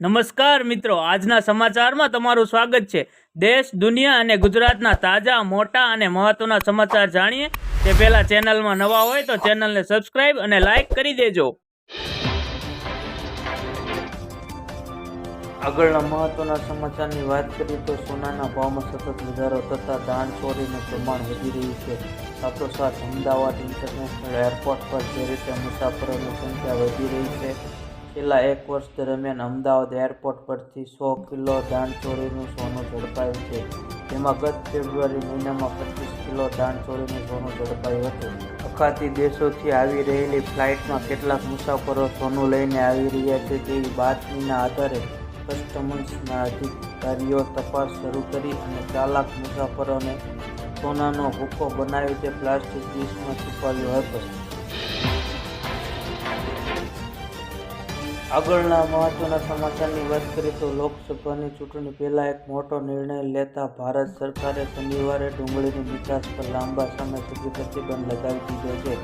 નમસ્કાર મિત્રો, આજના સમાચારમાં તમારું સ્વાગત છે. દેશ, દુનિયા અને ગુજરાતના તાજા, મોટા અને મહત્વના સમાચાર જાણીએ. તે પહેલા ચેનલમાં નવા હોય તો ચેનલને સબસ્ક્રાઇબ અને લાઈક કરી દેજો. આગળના મહત્વના સમાચારની વાત કરીએ તો સોનાના ભાવમાં સતત વધારો થતાં દાણચોરીનું પ્રમાણ વધી રહ્યું છે. સાથોસાથ અમદાવાદ ઇન્ટરનેશનલ એરપોર્ટ પર જે રીતે મુસાફરોની સંખ્યા વધી રહી છે છેલ્લા એક વર્ષ દરમિયાન અમદાવાદ એરપોર્ટ પરથી સો કિલો દાણચોરીનું સોનું ઝડપાયું છે. જેમાં ગત ફેબ્રુઆરી મહિનામાં પચીસ કિલો દાણચોરીનું સોનું ઝડપાયું હતું. અખાતી દેશોથી આવી રહેલી ફ્લાઇટમાં કેટલાક મુસાફરો સોનું લઈને આવી રહ્યા છે તેવી બાતમીના આધારે કસ્ટમર્સના અધિકારીઓ તપાસ શરૂ કરી અને ચાલાક મુસાફરોને સોનાનો ભૂકો બનાવી તે પ્લાસ્ટિક ડીશમાં છુપાવ્યો હતો. આગળના મહત્વના સમાચારની વાત કરીએ તો લોકસભાની ચૂંટણી પહેલાં એક મોટો નિર્ણય લેતા ભારત સરકારે શનિવારે ડુંગળીની નિકાસ પર લાંબા સમય સુધી પ્રતિબંધ લગાવી દીધો છે.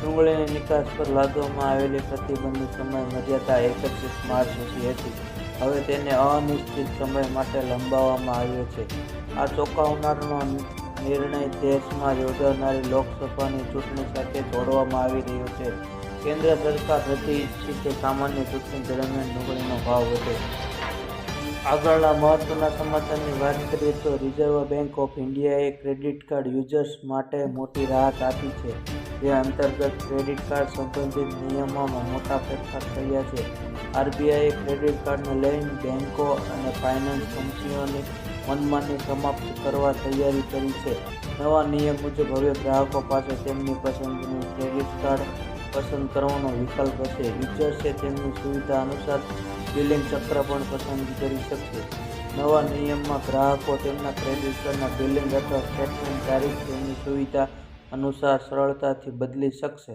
ડુંગળીની નિકાસ પર લાદવામાં આવેલી પ્રતિબંધની સમય મર્યાદા એકત્રીસ માર્ચ સુધી હતી. હવે તેને અનિશ્ચિત સમય માટે લંબાવવામાં આવ્યો છે. આ ચોંકાવનારનો નિર્ણય દેશમાં યોજાનારી લોકસભાની ચૂંટણી સાથે જોડવામાં આવી રહ્યો છે. કેન્દ્ર સરકાર પ્રતિ સામાન્ય ચૂંટણી દરમિયાન ડુંગળીનો ભાવ વધે. આગળના મહત્વના સમાચારની વાત કરીએ તો રિઝર્વ બેંક ઓફ ઇન્ડિયાએ ક્રેડિટ કાર્ડ યુઝર્સ માટે મોટી રાહત આપી છે. જે અંતર્ગત ક્રેડિટ કાર્ડ સંબંધિત નિયમોમાં મોટા ફેરફાર થયા છે. આરબીઆઈએ ક્રેડિટ કાર્ડને લઈને બેન્કો અને ફાઇનાન્સ કંપનીઓની મનમાની સમાપ્ત કરવા તૈયારી કરી છે. નવા નિયમ મુજબ હવે ગ્રાહકો પાસે તેમની પસંદગીનું ક્રેડિટ કાર્ડ પસંદ કરવાનો વિકલ્પ હશે. વિચારશે તેમની સુવિધા અનુસાર બિલિંગ ચક્ર પણ પસંદ કરી શકશે. નવા નિયમમાં ગ્રાહકો તેમના ક્રેડિટ બિલિંગ અથવા સ્ટેટમેન્ટ તારીખ તેમની સુવિધા અનુસાર સરળતાથી બદલી શકશે.